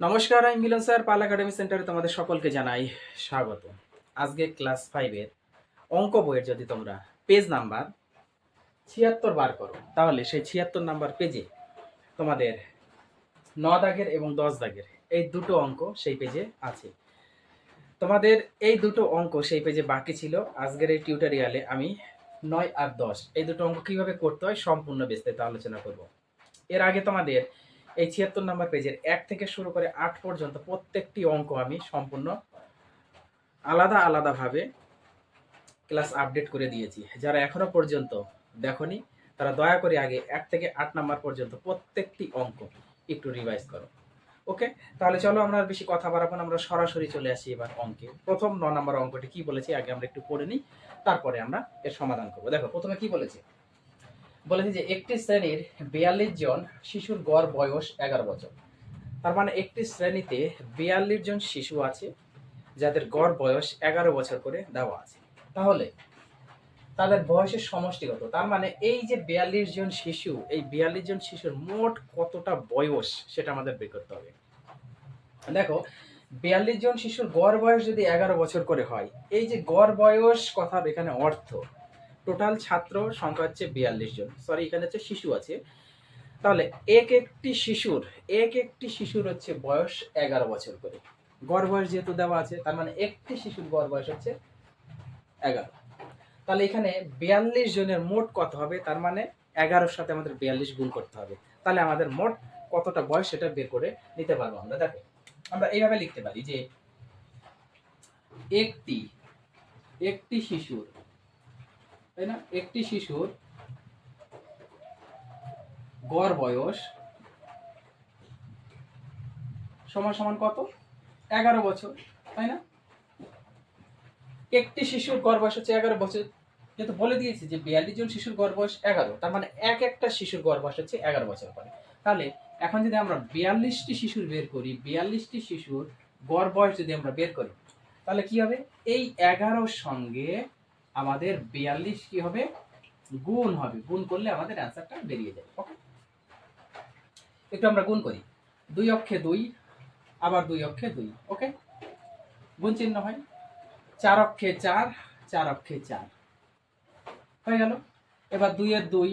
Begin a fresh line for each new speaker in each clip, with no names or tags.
নমস্কার আমি মিলন স্যার, পাল একাডেমি সেন্টারে তোমাদের সকলকে জানাই স্বাগত। আজকে ক্লাস ফাইভের অঙ্ক বইয়ের যদি তোমরা পেজ নাম্বার ছিয়াত্তর বার করো, তাহলে সেই ছিয়াত্তর নাম্বার পেজে তোমাদের ন দাগের এবং দশ দাগের এই দুটো অঙ্ক সেই পেজে আছে। তোমাদের এই দুটো অঙ্ক সেই পেজে বাকি ছিল। আজকের এই টিউটোরিয়ালে আমি নয় আর দশ, এই দুটো অঙ্ক কীভাবে করতে হয় সম্পূর্ণ বিস্তারিত আলোচনা করব। এর আগে তোমাদের এই ছিয়াত্তর নাম্বার পেজের এক থেকে শুরু করে আট পর্যন্ত প্রত্যেকটি অঙ্ক আমি সম্পূর্ণ আলাদা আলাদাভাবে ক্লাস আপডেট করে দিয়েছি। যারা এখনও পর্যন্ত দেখনি, তারা দয়া করে আগে এক থেকে আট নাম্বার পর্যন্ত প্রত্যেকটি অঙ্ক একটু রিভাইজ করো। ওকে তাহলে চলো আমরা আর বেশি কথা বাড়াবো না, আমরা সরাসরি চলে আসি এবার অঙ্কে। প্রথম ন নম্বর অঙ্কটি কি বলেছি, আগে আমরা একটু পড়ে নিই, তারপরে আমরা এর সমাধান করব। দেখো, প্রথমে কি বলেছে? বলেছে যে একটি শ্রেণির বিয়াল্লিশ জন শিশুর গড় বয়স এগারো বছর। তার মানে একটি শ্রেণীতে বিয়াল্লিশ জন শিশু আছে, যাদের গড় বয়স এগারো বছর করে দেওয়া আছে। তাহলে তাদের বয়সের সমষ্টিগত তার মানে এই যে বিয়াল্লিশ জন শিশু, এই বিয়াল্লিশ জন শিশুর মোট কতটা বয়স সেটা আমাদের বের করতে হবে। দেখো, বিয়াল্লিশ জন শিশুর গড় বয়স যদি এগারো বছর করে হয়, এই যে গড় বয়স কথার এখানে অর্থ টোটাল ছাত্র সংখ্যা হচ্ছে বিয়াল্লিশ জন। সরি এখানে হচ্ছে শিশু আছে। তাহলে এক একটি শিশুর, এক একটি শিশুর হচ্ছে বয়স এগারো বছর করে। গড় বয়স যেহেতু দেওয়া আছে, তার মানে একটি শিশুর গড় বয়স হচ্ছে এগারো। তাহলে এখানে বিয়াল্লিশ জনের মোট কত হবে? তার মানে এগারোর সাথে আমাদের বিয়াল্লিশ গুণ করতে হবে। তাহলে আমাদের মোট কতটা বয়স সেটা বের করে নিতে পারব আমরা। দেখো, আমরা এইভাবে লিখতে পারি যে একটি একটি শিশুর তাই না? একটি শিশুর গড় বয়স সমান সমান কত? এগারো বছর, তাই না? একটি শিশুর গড় বয়স হচ্ছে এগারো বছর। যেহেতু বলে দিয়েছি যে বিয়াল্লিশ জন শিশুর গড় বয়স এগারো, তার মানে এক একটা শিশুর গড় বয়স হচ্ছে এগারো বছর করে। তাহলে এখন যদি আমরা বিয়াল্লিশটি শিশুর বের করি, বিয়াল্লিশটি শিশুর গড় বয়স যদি আমরা বের করি, তাহলে কি হবে? এই এগারোর সঙ্গে আমাদের বিয়াল্লিশ কি হবে? গুণ হবে। গুণ করলে আমাদের অ্যান্সারটা বেরিয়ে যাবে ওকে একটু আমরা গুণ করি। দুই অক্ষে দুই, আবার দুই অক্ষে দুই। ওকে গুণ চিহ্ন হয়। চার অক্ষে চার চার অক্ষে চার। হয়ে গেল। এবার দুইয়ের দুই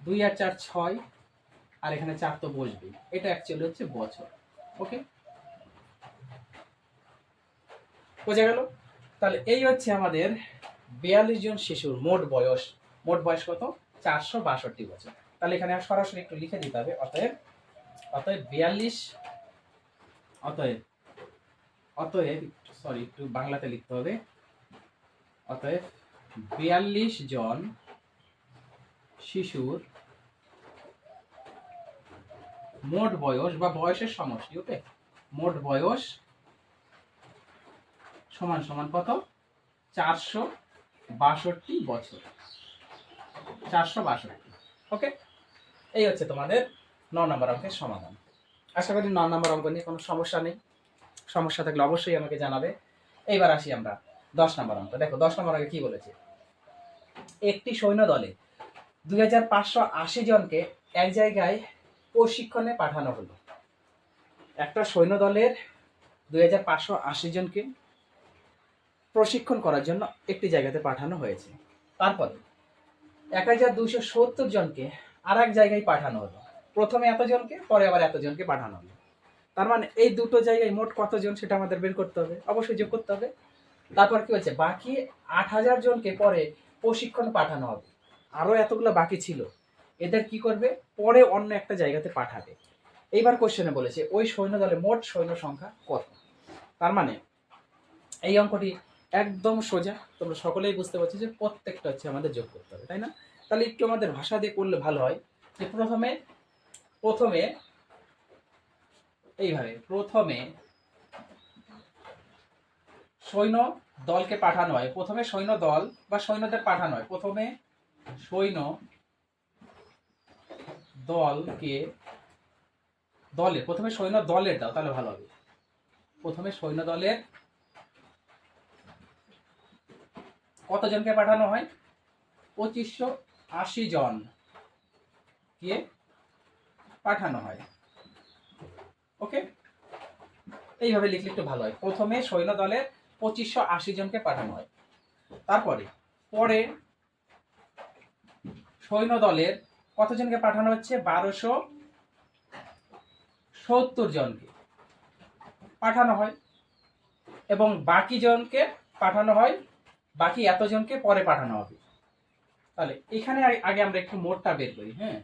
দুই আর চার ছয়, আর এখানে চার তো বসবেই এটা অ্যাকচুয়ালি হচ্ছে বছর। ওকে বোঝা গেল? তাহলে এই হচ্ছে আমাদের বিয়াল্লিশ জন শিশুর মোট বয়স। মোট বয়স কত? চারশো বাষট্টি বছর। তাহলে এখানে সরাসরি একটু লিখে দিতে হবে। অতএব অতএব বিয়াল্লিশ, অতএব অতএব সরি একটু বাংলাতে লিখতে হবে। অতএব বিয়াল্লিশ জন শিশুর মোট বয়স বা বয়সের সমষ্টি, ওকে? মোট বয়স সমান সমান কত? চারশো বাষট্টি বছর। চারশো বাষট্টি। ওকে এই হচ্ছে তোমাদের ন নম্বর অঙ্কের সমাধান। আশা করি ন নম্বর অঙ্ক নিয়ে কোনো সমস্যা নেই। সমস্যা থাকলে অবশ্যই আমাকে জানাবে। এইবার আসি আমরা দশ নম্বর অঙ্ক। দেখো, দশ নম্বর অঙ্কে কি বলেছে? একটি সৈন্য দলে দুই হাজার পাঁচশো আশি জনকে এক জায়গায় প্রশিক্ষণে পাঠানো হলো। একটা সৈন্য দলের দুই হাজার পাঁচশো আশি জনকে প্রশিক্ষণ করার জন্য একটি জায়গাতে পাঠানো হয়েছে। তারপরে এক হাজার দুশো সত্তর জনকে আর এক জায়গায় পাঠানো হলো। প্রথমে এতজনকে, পরে আবার এতজনকে পাঠানো হলো। তার মানে এই দুটো জায়গায় মোট কতজন সেটা আমাদের বের করতে হবে, অবশ্যই যোগ করতে হবে। তারপর কি হচ্ছে বাকি আট হাজার জনকে পরে প্রশিক্ষণ পাঠানো হবে। আরও এতগুলো বাকি ছিল। এদের কি করবে? পরে অন্য একটা জায়গাতে পাঠাবে। এইবার কোশ্চেনে বলেছে, ওই সৈন্য দলে মোট সৈন্য সংখ্যা কত? তার মানে এই অঙ্কটি একদম সোজা। তোমরা সকলেই বুঝতে পারছ যে প্রত্যেকটা হচ্ছে আমাদের যোগ করতে হবে, তাই না? তাহলে একটু আমাদের ভাষা দিয়ে করলে ভালো হয় যে প্রথমে প্রথমে এইভাবে, প্রথমে সৈন্য দলকে পাঠানো হয়। প্রথমে সৈন্য দল বা সৈন্যদের পাঠানো হয়। প্রথমে সৈন্য দলকে দলের প্রথমে সৈন্য দলের দাও, তাহলে ভালো হবে। প্রথমে সৈন্য দলের কতজনকে পাঠানো হয়? পঁচিশশো আশি জন কে পাঠানো হয়। ওকে? এইভাবে লিখলে একটু ভালো হয়। প্রথমে সৈন্য দলের পঁচিশশো আশি জনকে পাঠানো হয়। তারপরে, পরে সৈন্য দলের কতজনকে পাঠানো হচ্ছে? বারোশো সত্তর জনকে পাঠানো হয়। এবং বাকি জনকে পাঠানো হয় বাকি এতজনকে পরে পাঠানো হবে। তাহলে এখানে আগে- আমরা একটু মোটটা বের করি হ্যাঁ?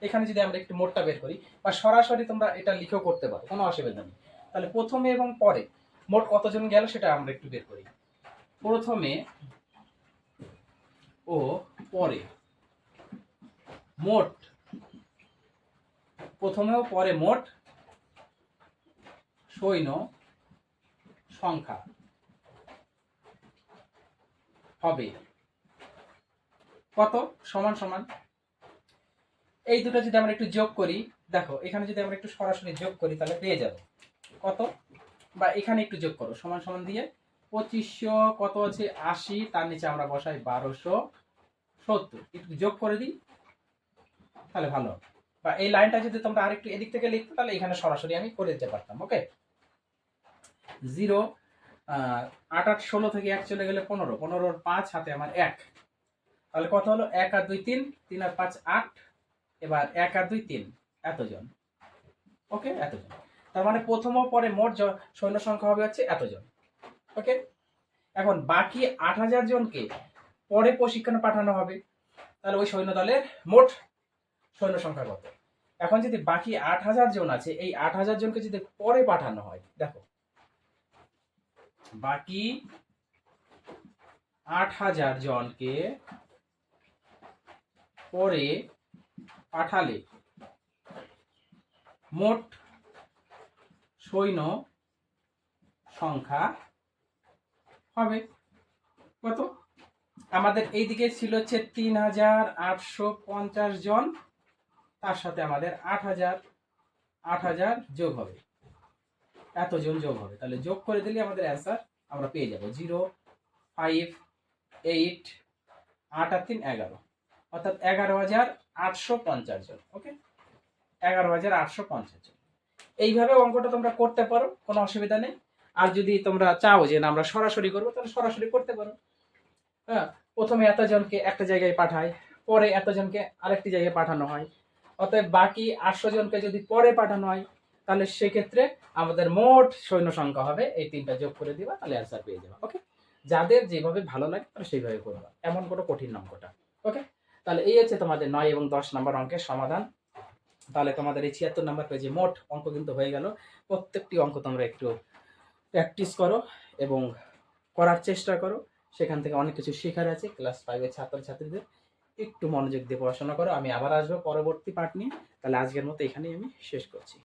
এখানে যদি আমরা একটু মোটটা বের করি, বা সরাসরি তোমরা এটা লিখেও করতে পারো, কোনো অসুবিধা নেই। তাহলে প্রথমে এবং পরে মোট কতজন গেল সেটা আমরা একটু বের করি। প্রথমে ও পরে। মোট। প্রথমে ও পরে মোট সৈন্য সংখ্যা। হবে। কত? সমান সমান। এই দুটো যদি আমরা একটু যোগ করি, দেখো, এখানে যদি আমরা একটু সরাসরি যোগ করি, তাহলে পেয়ে যাব। কত? বা এখানে একটু যোগ করো, সমান সমান দিয়ে। পঁচিশশো কত আছে? আশি, তার নিচে আমরা বসাই বারোশো সত্তর। একটু যোগ করে দিই, তাহলে ভালো বা এই লাইনটা যদি তোমরা আরেকটু এদিক থেকে লিখতে, তাহলে এখানে সরাসরি আমি করে দিতে পারতাম, ওকে? জিরো আট আট ষোলো থেকে এক চলে গেলে পনেরো। পনেরোর পাঁচ হাতে আমার এক। তাহলে কত হলো? এক আর দুই তিন তিন আর পাঁচ আট। এবার এক আর দুই তিন, এতজন। ওকে, এতজন। তার মানে প্রথম পরে মোট সৈন্য সংখ্যা হবে হচ্ছে এতজন। ওকে? এখন বাকি আট হাজার জনকে পরে প্রশিক্ষণে পাঠানো হবে। তাহলে ওই সৈন্য দলের মোট সৈন্য সংখ্যা কত? এখন যদি বাকি আট হাজার জন আছে, এই আট হাজার জনকে যদি পরে পাঠানো হয়, দেখো বাকি আট হাজার জনকে পরে পাঠালে। মোট সৈন্য সংখ্যা হবে কত? আমাদের এইদিকে ছিল হচ্ছে তিন হাজার আটশো পঞ্চাশ জন। তার সাথে আমাদের আট হাজার আট হাজার যোগ হবে। এতজন যোগ হবে। তাহলে যোগ করে দিলে আমাদের অ্যান্সার আমরা পেয়ে যাব। জিরো ফাইভ এইট আট আর তিন, এগারো। অর্থাৎ এগারো হাজার আটশো পঞ্চাশ জন ওকে এগারো হাজার আটশো পঞ্চাশ জন। এইভাবে অঙ্কটা তোমরা করতে পারো, কোনো অসুবিধা নেই। আর যদি তোমরা চাও যে না, আমরা সরাসরি করব, তাহলে সরাসরি করতে পারো। হ্যাঁ প্রথমে এতজনকে একটা জায়গায় পাঠায় পরে এতজনকে আরেকটি জায়গায় পাঠানো হয়। অতএব বাকি আটশো জনকে যদি পরে পাঠানো হয় তাহলে সেক্ষেত্রে আমাদের মোট সৈন্য সংখ্যা হবে, এই তিনটা যোগ করে দিবা, তাহলে অ্যান্সার পেয়ে যাবা ওকে যাদের যেভাবে ভালো লাগে তারা সেইভাবে করবা এমন কোনো কঠিন অঙ্কটা ওকে তাহলে এই হচ্ছে তোমাদের নয় এবং দশ নম্বর অঙ্কের সমাধান। তাহলে তোমাদের এই ছিয়াত্তর নম্বর পেজে মোট অঙ্ক কিন্তু হয়ে গেল। প্রত্যেকটি অঙ্ক তোমরা একটু প্র্যাকটিস করো এবং করার চেষ্টা করো। সেখান থেকে অনেক কিছু শেখার আছে ক্লাস ফাইভের ছাত্রছাত্রীদের। একটু মনোযোগ দিয়ে পড়াশোনা করো। আমি আবার আসব পরবর্তী পার্ট নিয়ে। তাহলে আজকের মতো এখানেই আমি শেষ করছি।